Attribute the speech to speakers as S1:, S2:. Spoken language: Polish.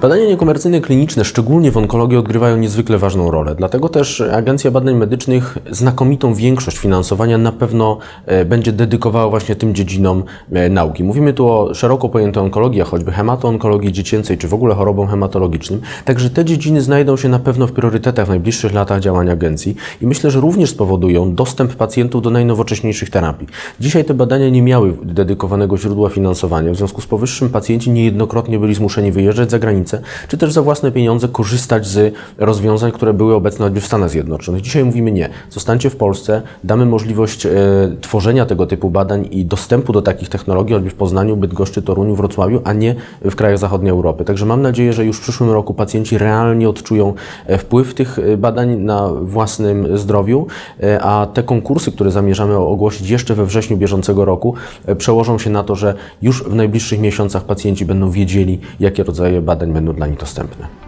S1: Badania niekomercyjne kliniczne, szczególnie w onkologii, odgrywają niezwykle ważną rolę. Dlatego też Agencja Badań Medycznych znakomitą większość finansowania na pewno e, będzie dedykowała właśnie tym dziedzinom e, nauki. Mówimy tu o szeroko pojętej onkologii, a choćby hematoonkologii dziecięcej, czy w ogóle chorobom hematologicznym. Także te dziedziny znajdą się na pewno w priorytetach w najbliższych latach działań agencji i myślę, że również spowodują dostęp pacjentów do najnowocześniejszych terapii. Dzisiaj te badania nie miały dedykowanego źródła finansowania, w związku z powyższym pacjenci niejednokrotnie byli zmuszeni wyjeżdżać za granicę, czy też za własne pieniądze korzystać z rozwiązań, które były obecne w Stanach Zjednoczonych. Dzisiaj mówimy nie. Zostańcie w Polsce, damy możliwość e, tworzenia tego typu badań i dostępu do takich technologii choćby w Poznaniu, Bydgoszczy, Toruniu, Wrocławiu, a nie w krajach zachodniej Europy. Także mam nadzieję, że już w przyszłym roku pacjenci realnie odczują e, wpływ tych e, badań na własnym zdrowiu, a te konkursy, które zamierzamy ogłosić jeszcze we wrześniu bieżącego roku, przełożą się na to, że już w najbliższych miesiącach pacjenci będą wiedzieli, jakie rodzaje badań będą dla nich dostępne.